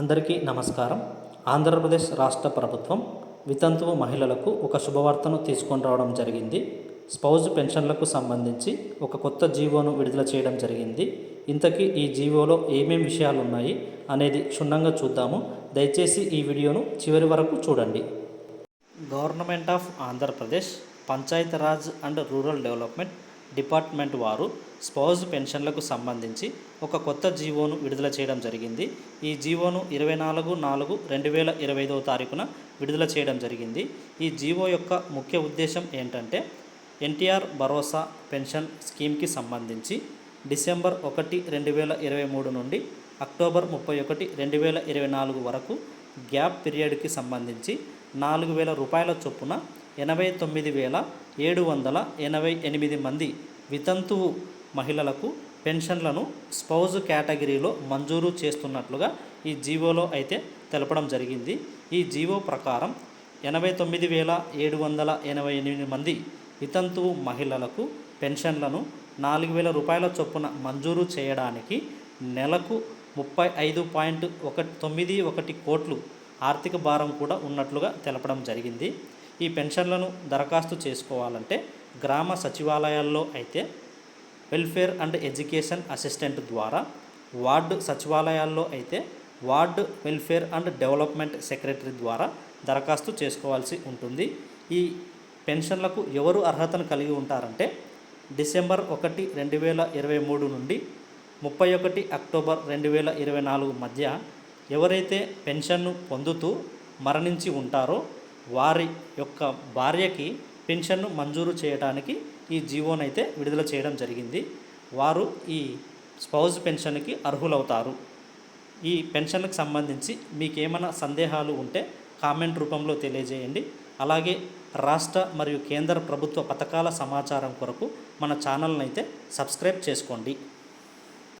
అందరికీ నమస్కారం. ఆంధ్రప్రదేశ్ రాష్ట్ర ప్రభుత్వం వితంతువు మహిళలకు ఒక శుభవార్తను తీసుకొని రావడం జరిగింది. స్పౌజ్ పెన్షన్లకు సంబంధించి ఒక కొత్త జీవోను విడుదల చేయడం జరిగింది. ఇంతకీ ఈ జీవోలో ఏమేం విషయాలు ఉన్నాయి అనేది క్షుణ్ణంగా చూద్దాము. దయచేసి ఈ వీడియోను చివరి వరకు చూడండి. Government of Andhra Pradesh Panchayat Raj and rural development department వారు స్పౌజ్ పెన్షన్లకు సంబంధించి ఒక కొత్త జీవోను విడుదల చేయడం జరిగింది. ఈ జీవోను ఇరవై నాలుగు నాలుగు రెండు వేల ఇరవై ఐదవ తారీఖున విడుదల చేయడం జరిగింది. ఈ జీవో యొక్క ముఖ్య ఉద్దేశం ఏంటంటే ఎన్టీఆర్ భరోసా పెన్షన్ స్కీమ్కి సంబంధించి డిసెంబర్ ఒకటి రెండు వేల ఇరవై మూడు నుండి అక్టోబర్ ముప్పై ఒకటి రెండు వేల ఇరవై నాలుగు వరకు గ్యాప్ పీరియడ్కి సంబంధించి నాలుగు వేల రూపాయల చొప్పున ఎనభై తొమ్మిది వేల ఏడు వందల ఎనభై ఎనిమిది మంది వితంతువు మహిళలకు పెన్షన్లను స్పౌజ్ కేటగిరీలో మంజూరు చేస్తున్నట్లుగా ఈ జీవోలో అయితే తెలపడం జరిగింది. ఈ జీవో ప్రకారం ఎనభై తొమ్మిది వేల ఏడు వందల ఎనభై ఎనిమిది మంది వితంతువు మహిళలకు పెన్షన్లను నాలుగు వేల రూపాయల చొప్పున మంజూరు చేయడానికి నెలకు ముప్పై ఐదు పాయింట్ ఒక తొమ్మిది ఒకటి కోట్లు ఆర్థిక భారం కూడా ఉన్నట్లుగా తెలపడం జరిగింది. ఈ పెన్షన్లను దరఖాస్తు చేసుకోవాలంటే గ్రామ సచివాలయాల్లో అయితే వెల్ఫేర్ అండ్ ఎడ్యుకేషన్ అసిస్టెంట్ ద్వారా వార్డు సచివాలయాల్లో అయితే ward welfare and development secretary ద్వారా దరఖాస్తు చేసుకోవాల్సి ఉంటుంది. ఈ పెన్షన్లకు ఎవరు అర్హతను కలిగి ఉంటారంటే డిసెంబర్ ఒకటి రెండు వేల ఇరవై మూడు నుండి ముప్పై ఒకటి అక్టోబర్ రెండు వేల ఇరవై నాలుగు మధ్య ఎవరైతే పెన్షన్ను పొందుతూ మరణించి ఉంటారో వారి యొక్క భార్యకి పెన్షన్ను మంజూరు చేయడానికి ఈ జీవోనైతే విడుదల చేయడం జరిగింది. వారు ఈ స్పౌజ్ పెన్షన్కి అర్హులవుతారు. ఈ పెన్షన్కి సంబంధించి మీకు ఏమైనా సందేహాలు ఉంటే కామెంట్ రూపంలో తెలియజేయండి. అలాగే రాష్ట్ర మరియు కేంద్ర ప్రభుత్వ పథకాల సమాచారం కొరకు మన ఛానల్ని అయితే సబ్స్క్రైబ్ చేసుకోండి.